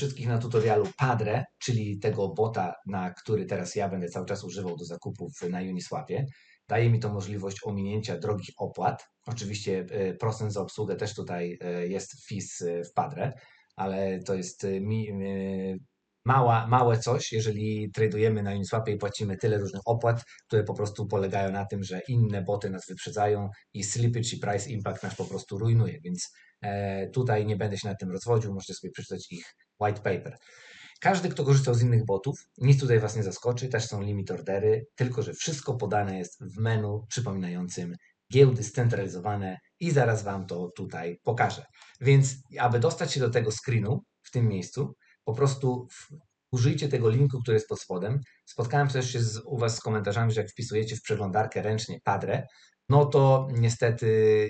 Wszystkich na tutorialu Padre, czyli tego bota, na który teraz ja będę cały czas używał do zakupów na Uniswapie. Daje mi to możliwość ominięcia drogich opłat. Oczywiście e, procent za obsługę też tutaj e, jest FIS e, w Padre, ale to jest mi, mała, małe coś, jeżeli tradujemy na Uniswapie i płacimy tyle różnych opłat, które po prostu polegają na tym, że inne boty nas wyprzedzają i slippage i price impact nas po prostu rujnuje, więc tutaj nie będę się nad tym rozwodził, możecie sobie przeczytać ich white paper. Każdy, kto korzystał z innych botów, nic tutaj Was nie zaskoczy, też są limit ordery, tylko że wszystko podane jest w menu przypominającym giełdy scentralizowane i zaraz Wam to tutaj pokażę. Więc aby dostać się do tego screenu w tym miejscu, po prostu użyjcie tego linku, który jest pod spodem. Spotkałem też się z, u Was z komentarzami, że jak wpisujecie w przeglądarkę ręcznie Padre, no to niestety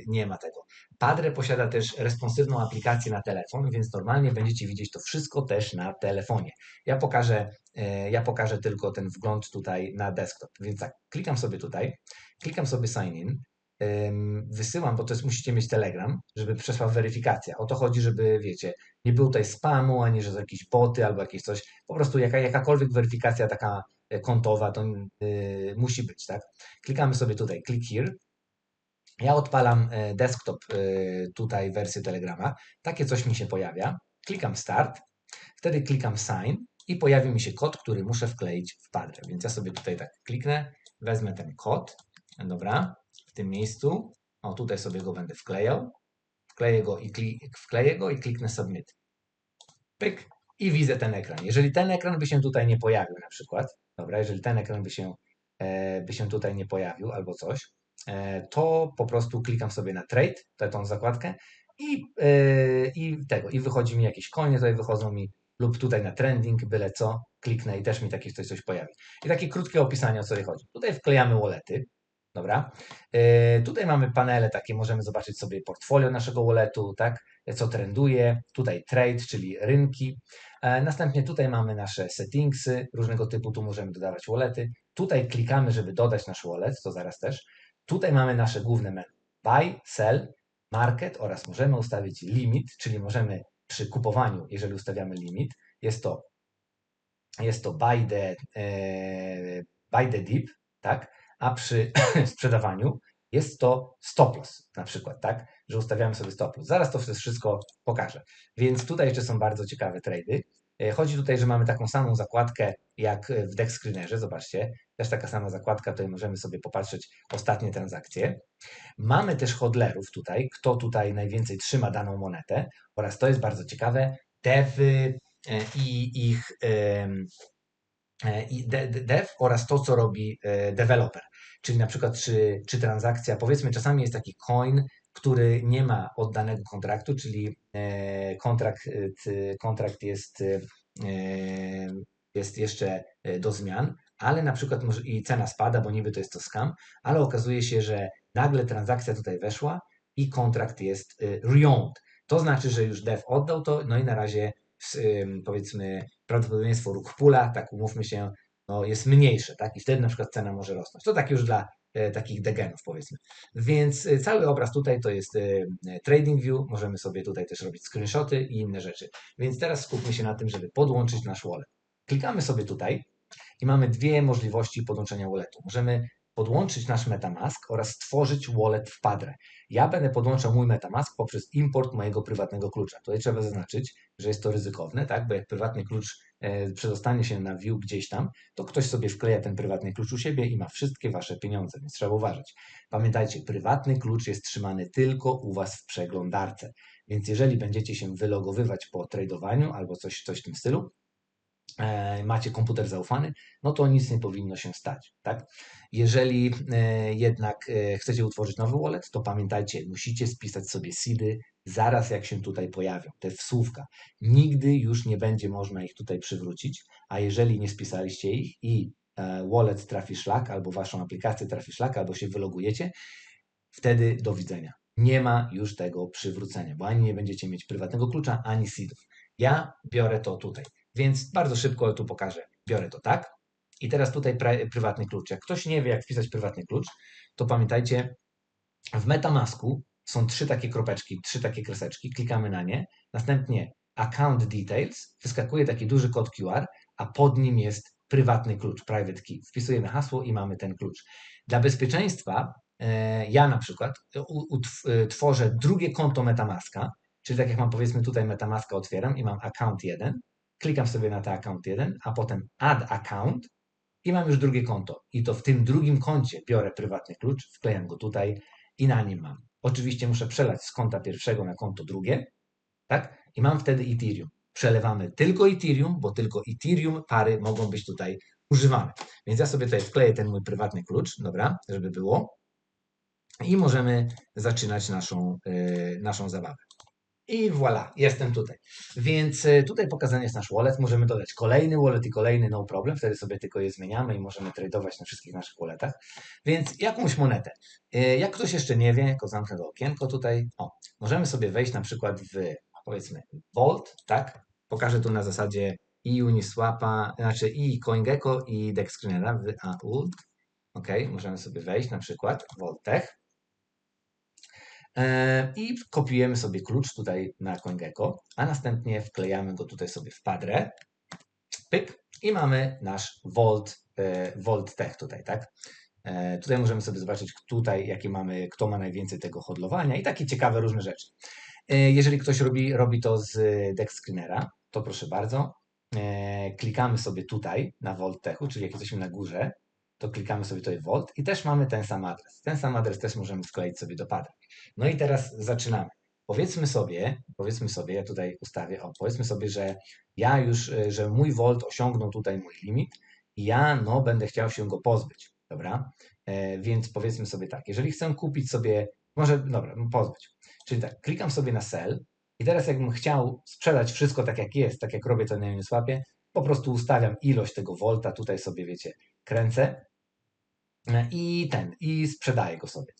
nie ma tego. Padre posiada też responsywną aplikację na telefon, więc normalnie będziecie widzieć to wszystko też na telefonie. Ja pokażę, e, ja pokażę tylko ten wgląd tutaj na desktop. Więc tak, klikam sobie tutaj, klikam sobie sign in, wysyłam, bo to jest, musicie mieć Telegram, żeby przeszła weryfikacja. O to chodzi, żeby, wiecie, nie było tutaj spamu, ani że jakieś boty albo jakieś coś. Po prostu jaka, jakakolwiek weryfikacja taka e, kontowa to yy, musi być, tak? Klikamy sobie tutaj, click here. Ja odpalam e, desktop yy, tutaj wersję Telegrama. Takie coś mi się pojawia. Klikam start, wtedy klikam sign i pojawi mi się kod, który muszę wkleić w Padre. Więc ja sobie tutaj tak kliknę, wezmę ten kod, dobra, w tym miejscu. O, tutaj sobie go będę wklejał. Wkleję go i, wkleję go i kliknę submit. Pyk i widzę ten ekran. Jeżeli ten ekran by się tutaj nie pojawił na przykład, dobra, jeżeli ten ekran by się, e, by się tutaj nie pojawił albo coś, e, to po prostu klikam sobie na trade, tę tą zakładkę i, e, i tego, i wychodzi mi jakieś konie, tutaj wychodzą mi lub tutaj na trending, byle co, kliknę i też mi takie coś, coś pojawi. I takie krótkie opisanie o co chodzi. Tutaj wklejamy wallety, Dobra. E, tutaj mamy panele takie, możemy zobaczyć sobie portfolio naszego walletu, tak, co trenduje. Tutaj trade, czyli rynki. E, następnie tutaj mamy nasze settingsy różnego typu, tu możemy dodawać wallety. Tutaj klikamy, żeby dodać nasz wallet, to zaraz też. Tutaj mamy nasze główne menu. Buy, sell, market oraz możemy ustawić limit, czyli możemy przy kupowaniu, jeżeli ustawiamy limit, jest to, jest to buy the, e, buy the dip, tak? a przy sprzedawaniu jest to stop loss na przykład, tak? Że ustawiamy sobie stop loss. Zaraz to wszystko pokażę. Więc tutaj jeszcze są bardzo ciekawe trady. E, chodzi tutaj, że mamy taką samą zakładkę jak w Deck Screenerze, zobaczcie, też taka sama zakładka, tutaj możemy sobie popatrzeć ostatnie transakcje. Mamy też hodlerów tutaj, kto tutaj najwięcej trzyma daną monetę oraz to jest bardzo ciekawe, devy e, i ich i dev oraz to, co robi e, developer. Czyli na przykład, czy, czy transakcja, powiedzmy, czasami jest taki coin, który nie ma oddanego kontraktu, czyli e, kontrakt, e, kontrakt jest, jest jeszcze do zmian, ale na przykład może i cena spada, bo niby to jest to scam, ale okazuje się, że nagle transakcja tutaj weszła i kontrakt jest reowned. To znaczy, że już dev oddał to, no i na razie powiedzmy prawdopodobieństwo pula, tak umówmy się, no jest mniejsze, tak? I wtedy na przykład cena może rosnąć. To tak już dla e, takich degenów powiedzmy. Więc e, cały obraz tutaj to jest e, trading view, możemy sobie tutaj też robić screenshoty i inne rzeczy. Więc teraz skupmy się na tym, żeby podłączyć nasz wallet. Klikamy sobie tutaj i mamy dwie możliwości podłączenia walletu. Możemy podłączyć nasz MetaMask oraz stworzyć wallet w Padre. Ja będę podłączał mój MetaMask poprzez import mojego prywatnego klucza. Tutaj trzeba zaznaczyć, że jest to ryzykowne, tak? bo jak prywatny klucz e, przedostanie się na view gdzieś tam, to ktoś sobie wkleja ten prywatny klucz u siebie i ma wszystkie Wasze pieniądze, więc trzeba uważać. Pamiętajcie, prywatny klucz jest trzymany tylko u Was w przeglądarce, więc jeżeli będziecie się wylogowywać po tradowaniu albo coś, coś w tym stylu, E, macie komputer zaufany, no to nic nie powinno się stać. Tak? Jeżeli e, jednak e, chcecie utworzyć nowy wallet, to pamiętajcie, musicie spisać sobie seedy zaraz jak się tutaj pojawią, te wsłówka. Nigdy już nie będzie można ich tutaj przywrócić, a jeżeli nie spisaliście ich i wallet trafi szlak, albo waszą aplikację trafi szlak, albo się wylogujecie, wtedy do widzenia. Nie ma już tego przywrócenia, bo ani nie będziecie mieć prywatnego klucza, ani seedów. Ja biorę to tutaj. Więc bardzo szybko tu pokażę. Biorę to tak. I teraz tutaj prywatny klucz. Jak ktoś nie wie, jak wpisać prywatny klucz, to pamiętajcie, w Metamasku są trzy takie kropeczki, trzy takie kreseczki. Klikamy na nie. Następnie account details, wyskakuje taki duży kod QR, a pod nim jest prywatny klucz, private key. Wpisujemy hasło i mamy ten klucz. Dla bezpieczeństwa e, ja na przykład e, tworzę drugie konto Metamaska, czyli tak jak mam powiedzmy tutaj Metamaska otwieram i mam account 1, klikam sobie na ten account 1, a potem add account i mam już drugie konto. I to w tym drugim koncie biorę prywatny klucz, wklejam go tutaj i na nim mam. Oczywiście muszę przelać z konta pierwszego na konto drugie, tak? I mam wtedy Ethereum. Przelewamy tylko Ethereum, bo tylko Ethereum pary mogą być tutaj używane. Więc ja sobie tutaj wkleję ten mój prywatny klucz, dobra, żeby było. I możemy zaczynać naszą, yy, naszą zabawę. I voilà, jestem tutaj. Więc e, tutaj pokazany jest nasz wallet. Możemy dodać kolejny wallet i kolejny, no problem. Wtedy sobie tylko je zmieniamy i możemy tradować na wszystkich naszych walletach. Więc jakąś monetę. E, jak ktoś jeszcze nie wie, to zamknę to okienko tutaj. O, możemy sobie wejść na przykład w, powiedzmy, Volt, tak? Pokażę tu na zasadzie i Uniswapa, znaczy i CoinGecko i DexScreenera w AULT. Ok, możemy sobie wejść na przykład Voltech. E, i kopiujemy sobie klucz tutaj na CoinGecko, a następnie wklejamy go tutaj sobie w Padre, pyk i mamy nasz Volt, e, Volt Tech tutaj, tak? E, tutaj możemy sobie zobaczyć tutaj, jakie mamy, kto ma najwięcej tego hodlowania i takie ciekawe różne rzeczy. Jeżeli ktoś robi, robi to z Dex Screenera, to proszę bardzo, klikamy sobie tutaj na Volt Techu, czyli jak jesteśmy na górze, to klikamy sobie tutaj Volt i też mamy ten sam adres. Ten sam adres też możemy wkleić sobie do pada. No i teraz zaczynamy. Powiedzmy sobie, powiedzmy sobie, ja tutaj ustawię, o, powiedzmy sobie, że ja już, y, że mój Volt osiągnął tutaj mój limit i ja, no, będę chciał się go pozbyć, dobra? E, więc powiedzmy sobie tak, jeżeli chcę kupić sobie, może, dobra, pozbyć. Czyli tak, klikam sobie na sell i teraz jakbym chciał sprzedać wszystko tak jak jest, tak jak robię to na Uniswapie, po prostu ustawiam ilość tego volta, tutaj sobie, wiecie, kręcę i ten, i sprzedaję go sobie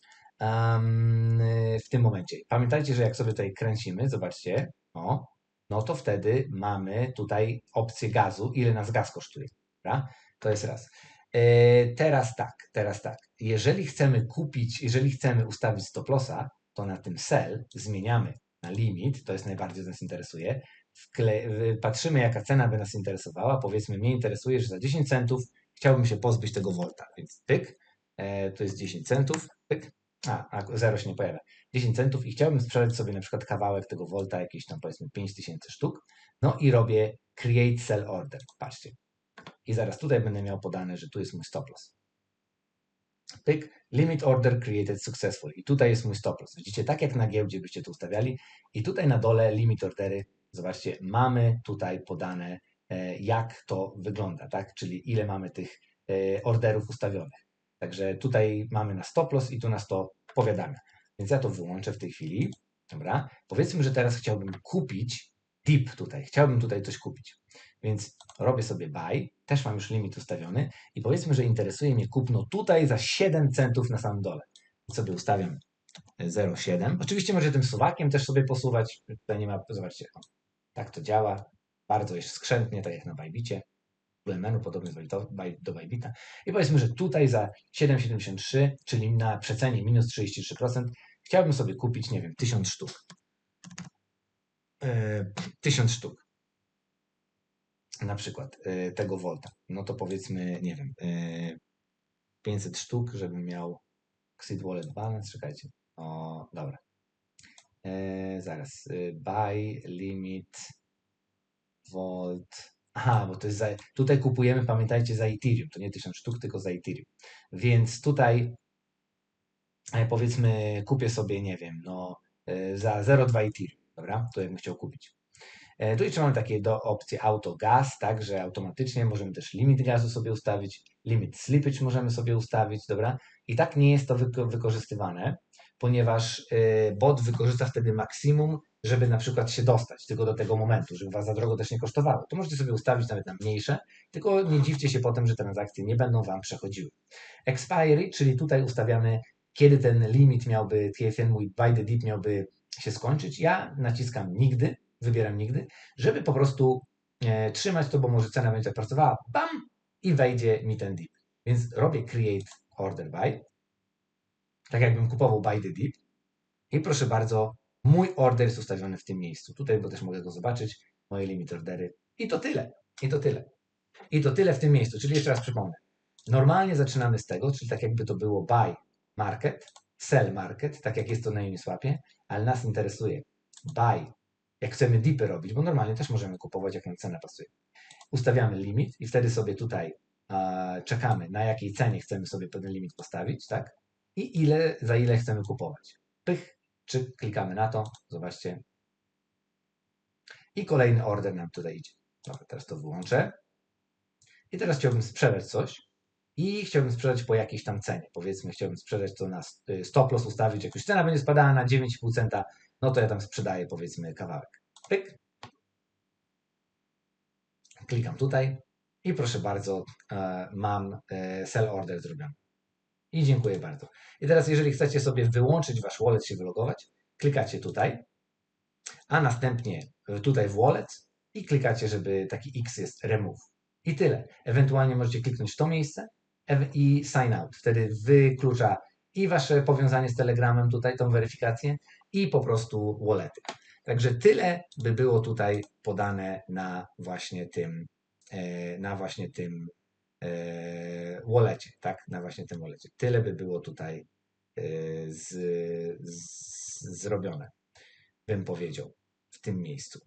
w tym momencie. Pamiętajcie, że jak sobie tutaj kręcimy, zobaczcie, o, no to wtedy mamy tutaj opcję gazu, ile nas gaz kosztuje. Dobra? To jest raz. E, teraz tak, teraz tak. Jeżeli chcemy kupić, jeżeli chcemy ustawić stop lossa, to na tym sell zmieniamy na limit, to jest najbardziej nas interesuje. Wkle, patrzymy, jaka cena by nas interesowała. Powiedzmy, mnie interesuje, że za 10 centów chciałbym się pozbyć tego volta, więc pyk, e, to jest 10 centów, pyk, a, zero się nie pojawia, 10 centów i chciałbym sprzedać sobie na przykład kawałek tego volta, jakieś tam powiedzmy 5000 sztuk, no i robię create sell order, patrzcie. I zaraz tutaj będę miał podane, że tu jest mój stop loss. Pyk, limit order created successful. I tutaj jest mój stop loss. Widzicie, tak jak na giełdzie byście to ustawiali. I tutaj na dole limit ordery, zobaczcie, mamy tutaj podane jak to wygląda, tak? Czyli ile mamy tych e, orderów ustawionych. Także tutaj mamy na stop loss i tu nas to powiadamia. Więc ja to wyłączę w tej chwili. Dobra. Powiedzmy, że teraz chciałbym kupić dip tutaj. Chciałbym tutaj coś kupić. Więc robię sobie buy, też mam już limit ustawiony i powiedzmy, że interesuje mnie kupno tutaj za 7 centów na samym dole. I sobie ustawiam 0,7. Oczywiście może tym suwakiem też sobie posuwać. Tutaj nie ma, zobaczcie, tak to działa bardzo jest skrzętnie, tak jak na Bajbicie. Menu podobny do Bajbita. I powiedzmy, że tutaj za 7,73, czyli na przecenie minus 33%, chciałbym sobie kupić, nie wiem, 1000 sztuk. Yy, 1000 sztuk. Na przykład yy, tego Volta. No to powiedzmy, nie wiem, yy, 500 sztuk, żebym miał Xit Wallet Balance. Czekajcie. O, dobra. Zaraz. Buy limit Volt. Aha, bo to jest za, tutaj kupujemy, pamiętajcie, za Ethereum. To nie 1000 sztuk, tylko za Ethereum. Więc tutaj e, powiedzmy kupię sobie, nie wiem, no e, za 0,2 Ethereum, dobra? To jakbym chciał kupić. E, tu jeszcze mamy takie do opcje auto gaz, tak, że automatycznie możemy też limit gazu sobie ustawić, limit slippage możemy sobie ustawić, dobra? I tak nie jest to wyko wykorzystywane, ponieważ bot wykorzysta wtedy maksimum żeby na przykład się dostać tylko do tego momentu, żeby Was za drogo też nie kosztowało. To możecie sobie ustawić nawet na mniejsze, tylko nie dziwcie się potem, że transakcje nie będą Wam przechodziły. Expiry, czyli tutaj ustawiamy, kiedy ten limit miałby, ten mój buy the dip miałby się skończyć. Ja naciskam nigdy, wybieram nigdy, żeby po prostu e, trzymać to, bo może cena będzie pracowała, bam, i wejdzie mi ten dip. Więc robię create order buy, tak jakbym kupował buy the dip i proszę bardzo, Mój order jest ustawiony w tym miejscu. Tutaj, bo też mogę go zobaczyć. moje limit ordery. I to tyle. I to tyle. I to tyle w tym miejscu. Czyli jeszcze raz przypomnę. Normalnie zaczynamy z tego, czyli tak jakby to było buy market, sell market, tak jak jest to na Uniswapie, ale nas interesuje buy, jak chcemy dipy robić, bo normalnie też możemy kupować, jak nam cena pasuje. Ustawiamy limit i wtedy sobie tutaj e, czekamy, na jakiej cenie chcemy sobie pewien limit postawić, tak? I ile, za ile chcemy kupować. Pych, czy klikamy na to, zobaczcie. I kolejny order nam tutaj idzie. Dobra, teraz to wyłączę. I teraz chciałbym sprzedać coś i chciałbym sprzedać po jakiejś tam cenie. Powiedzmy, chciałbym sprzedać to na y, stop loss ustawić, jak już cena będzie spadała na 9,5 centa, no to ja tam sprzedaję powiedzmy kawałek. Pyk. Klikam tutaj i proszę bardzo, e, mam e, sell order zrobiony. I dziękuję bardzo. I teraz, jeżeli chcecie sobie wyłączyć wasz wallet, się wylogować, klikacie tutaj, a następnie tutaj w wallet i klikacie, żeby taki X jest remove. I tyle. Ewentualnie możecie kliknąć w to miejsce i sign out. Wtedy wyklucza i wasze powiązanie z Telegramem, tutaj tą weryfikację i po prostu wallety. Także tyle by było tutaj podane na właśnie tym, e, na właśnie tym wallecie, tak? Na właśnie tym wallecie. Tyle by było tutaj e, z, z, zrobione, bym powiedział, w tym miejscu.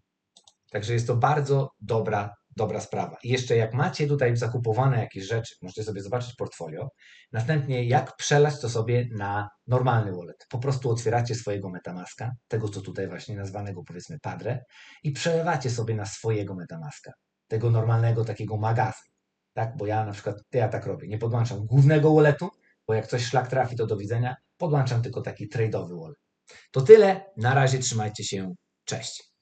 Także jest to bardzo dobra dobra sprawa. I jeszcze jak macie tutaj zakupowane jakieś rzeczy, możecie sobie zobaczyć portfolio, następnie jak przelać to sobie na normalny wallet. Po prostu otwieracie swojego Metamaska, tego co tutaj właśnie nazwanego powiedzmy Padre i przelewacie sobie na swojego Metamaska, tego normalnego takiego magazynu. Tak, bo ja na przykład, ja tak robię, nie podłączam głównego walletu, bo jak coś szlak trafi, to do widzenia, podłączam tylko taki trade'owy wallet. To tyle, na razie trzymajcie się, cześć.